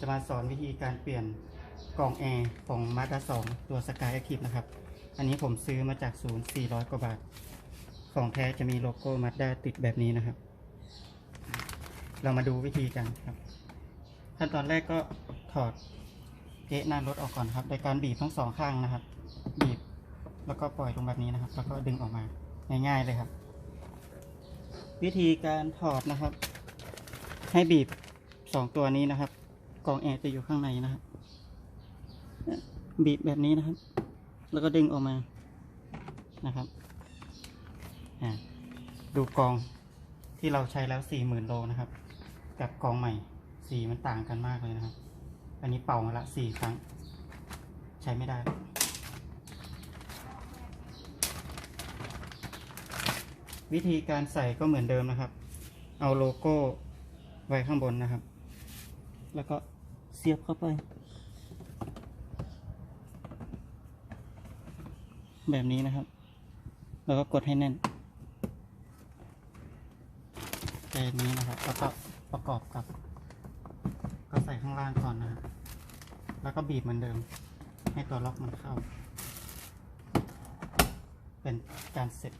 จะมาสอนวิธีการเปลี่ยนกล่องแอร์ของ Mazda 2 ตัว Sky Active นะครับ อันนี้ผมซื้อมาจากศูนย์400 กว่าบาท ของแท้จะมีโลโก้ Mazda ติดแบบนี้นะครับ เรามาดูวิธีกันครับ ขั้นตอนแรกก็ถอดเกะหน้ารถออกก่อนครับ โดยการบีบทั้งสองข้างนะครับ บีบแล้วก็ปล่อยลงแบบนี้นะครับ แล้วก็ดึงออกมาง่ายๆเลยครับ วิธีการถอดนะครับ ให้บีบสองตัวนี้นะครับ กล่องแอร์จะอยู่ข้างในนะครับบีบแบบนี้นะครับ แล้วก็ดึงออกมานะครับดูกองที่เราใช้แล้วสี่หมื่นโลนะครับ กับกองใหม่สีมันต่างกันมากเลยนะครับ อันนี้เป่ามาละสี่ครั้ง ใช้ไม่ได้วิธีการใส่ก็เหมือนเดิมนะครับ เอาโลโก้ไว้ข้างบนนะครับ แล้วก็เสียบเข้าไป แบบนี้นะครับ แล้วก็กดให้แน่นแบบนี้นะครับ แล้วก็ประกอบกับ ก็ใส่ข้างล่างก่อนนะแล้วก็บีบเหมือนเดิม ให้ตัวล็อกมันเข้า เป็นการเสร็จ